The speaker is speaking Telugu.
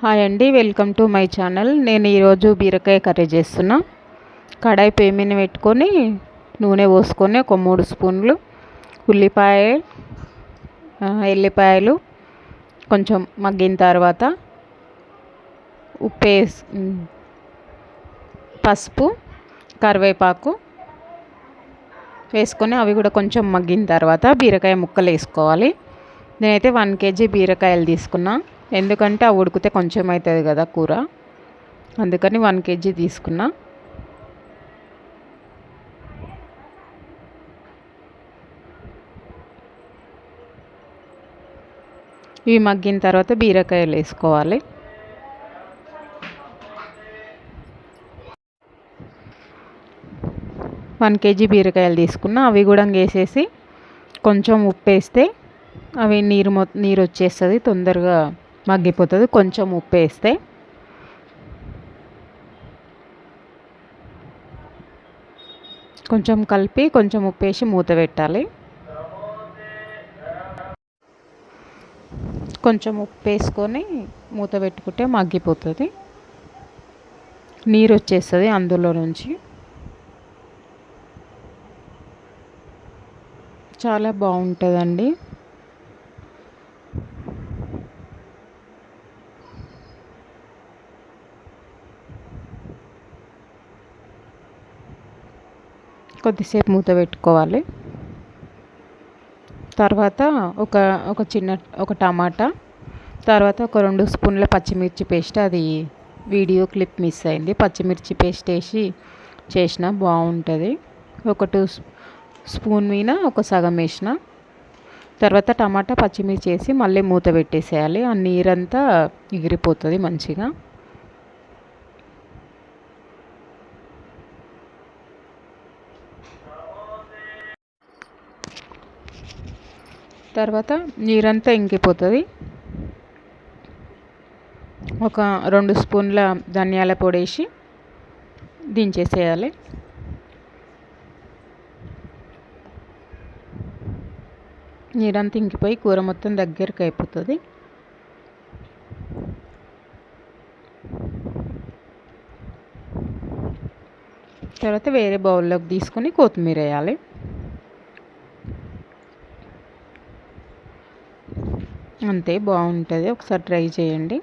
హాయ్ అండి వెల్కమ్ టు మై ఛానల్. నేను ఈరోజు బీరకాయ కర్రీ చేస్తున్నా. కడాయి పేమిని పెట్టుకొని నూనె పోసుకొని ఒక మూడు స్పూన్లు ఉల్లిపాయ ఎల్లిపాయలు కొంచెం మగ్గిన తర్వాత ఉప్పు వేసి పసుపు కరివేపాకు వేసుకొని అవి కూడా కొంచెం మగ్గిన తర్వాత బీరకాయ ముక్కలు వేసుకోవాలి. నేనైతే వన్ కేజీ బీరకాయలు తీసుకున్నాను ఎందుకంటే అవి ఉడికితే కొంచెం అవుతుంది కదా కూర. అందుకని వన్ కేజీ తీసుకున్నా. ఇవి మగ్గిన తర్వాత బీరకాయలు వేసుకోవాలి. వన్ కేజీ బీరకాయలు తీసుకున్నా. అవి కూడా వేసేసి కొంచెం ఉప్పు వేస్తే అవి నీరు మొ నీరు వచ్చేస్తుంది తొందరగా మగ్గిపోతుంది. కొంచెం ఉప్పు వేస్తే. కొంచెం కలిపి కొంచెం ఉప్పు వేసి మూత పెట్టాలి. కొంచెం ఉప్పు వేసుకొని మూత పెట్టుకుంటే మగ్గిపోతుంది. నీరు వచ్చేస్తుంది అందులో నుంచి. చాలా బాగుంటుందండి. కొద్దిసేపు మూత పెట్టుకోవాలి. తర్వాత ఒక ఒక చిన్న ఒక టమాటా తర్వాత ఒక రెండు స్పూన్ల పచ్చిమిర్చి పేస్ట్. అది వీడియో క్లిప్ మిస్ అయింది. పచ్చిమిర్చి పేస్ట్ వేసి చేసిన బాగుంటుంది. ఒక టూ స్పూన్ మీద ఒక సగం వేసిన. తర్వాత టమాటా పచ్చిమిర్చి వేసి మళ్ళీ మూత పెట్టేసేయాలి. ఆ నీరంతా ఎగిరిపోతుంది మంచిగా. తర్వాత నీరంతా ఇంకిపోతుంది. ఒక రెండు స్పూన్ల ధనియాల పొడి వేసి దించేసేయాలి. నీరంతా ఇంకిపోయి కూర మొత్తం దగ్గరికి అయిపోతుంది తర్వాత వేరే బౌల్లోకి తీసుకొని కొత్తిమీర వేయాలి. అంతే బాగుంటుంది. ఒకసారి ట్రై చేయండి.